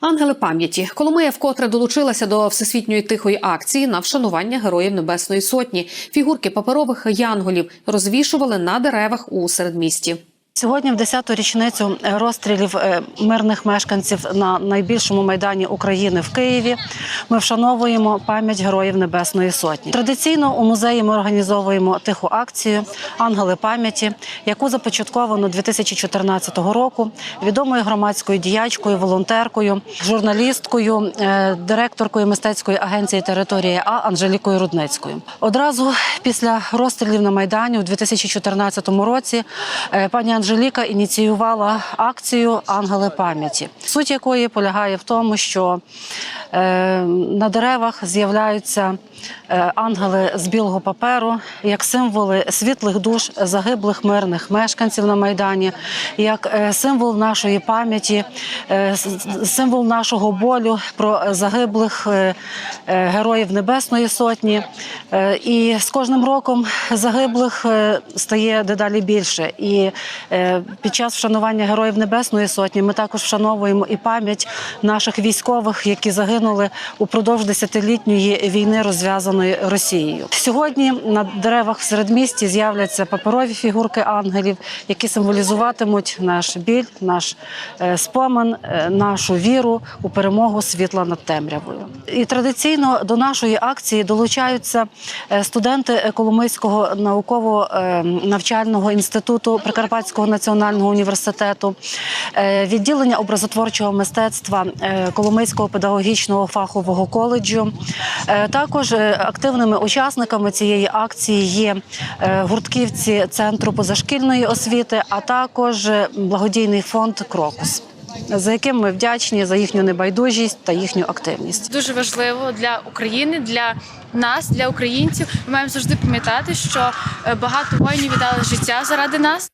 Ангели пам'яті Коломия вкотре долучилася до всесвітньої тихої акції на вшанування героїв Небесної Сотні. Фігурки паперових янголів розвішували на деревах у середмісті. Сьогодні, в 10-ту річницю е, розстрілів е, мирних мешканців на найбільшому майдані України в Києві, ми вшановуємо пам'ять героїв Небесної Сотні. Традиційно у музеї ми організовуємо тиху акцію Ангели пам'яті, яку започатковано 2014 року відомою громадською діячкою, волонтеркою, журналісткою, е, директоркою мистецької агенції території А Анжелікою Рудницькою. Одразу після розстрілів на майдані у 2014 році пані Анжеліка ініціювала акцію Ангели пам'яті, суть якої полягає в тому, що е, на деревах з'являються е, ангели з білого паперу як символи світлих душ загиблих мирних мешканців на майдані, як е, символ нашої пам'яті, символ нашого болю про загиблих героїв Небесної Сотні. І з кожним роком загиблих стає дедалі більше. І під час вшанування героїв Небесної Сотні ми також вшановуємо і пам'ять наших військових, які загинули упродовж десятилітньої війни, розв'язаної Росією. Сьогодні на деревах в середмісті з'являться паперові фігурки ангелів, які символізуватимуть наш біль, наш е, спомин, е, нашу віру у перемогу світла над темрявою. І традиційно до нашої акції долучаються е, студенти Коломийського науково-навчального інституту Прикарпатського національного університету, е, відділення образотворчого мистецтва е, Коломийського педагогічного фахового коледжу. Е, Також активними учасниками цієї акції є гуртківці центру позашкільної освіти, а також благодійний фонд Крокус. За яким ми вдячні за їхню небайдужість та їхню активність. дуже важливо для України, для нас, для українців. Ми маємо завжди пам'ятати, що багато воїнів віддали життя заради нас.